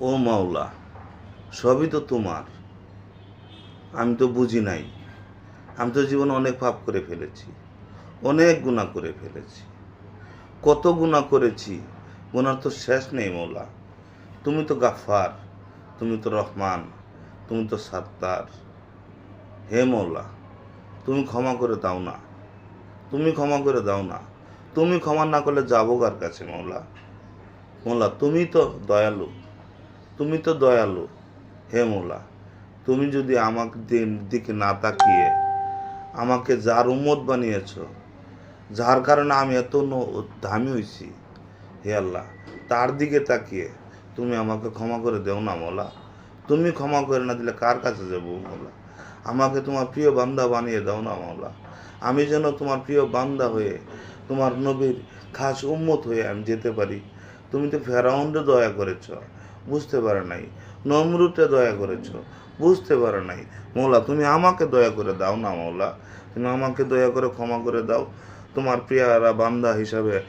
ও মাওলা, সবই তো তোমার। আমি তো বুঝি নাই। আমি তো জীবনে অনেক পাপ করে ফেলেছি, অনেক গুণা করে ফেলেছি। কত গুণা করেছি গুণার তো শেষ নেই মৌলা তুমি তো গাফার তুমি তো রহমান, তুমি তো সাত্তার। হে মৌলা তুমি ক্ষমা করে দাও না। তুমি ক্ষমা করে দাও না। তুমি ক্ষমা না করলে যাব কার কাছে মৌলা মোলা তুমি তো দয়ালু। তুমি তো দয়ালু, হে মোলা তুমি যদি আমাকে দিকে না তাকিয়ে আমাকে যার উম্মত বানিয়েছ, যার কারণে আমি এত দামি হয়েছি হে আল্লাহ, তার দিকে তাকিয়ে তুমি আমাকে ক্ষমা করে দেও না মোলা তুমি ক্ষমা করে না দিলে কার কাছে যাব মোলা আমাকে তোমার প্রিয় বান্দা বানিয়ে দাও না মোলা আমি যেন তোমার প্রিয় বান্দা হয়ে, তোমার নবীর খাস উম্মত হয়ে আমি যেতে পারি। তুমি তো ফেরাউন্ডে দয়া করেছ। বুঝতে পারে নাই। নমরুটে দয়া করেছ, বুঝতে পারে নাই। মৌলা, তুমি আমাকে দয়া করে দাও না মৌলা। তুমি আমাকে দয়া করে ক্ষমা করে দাও। তোমার প্রিয়ারা বান্দা হিসাবে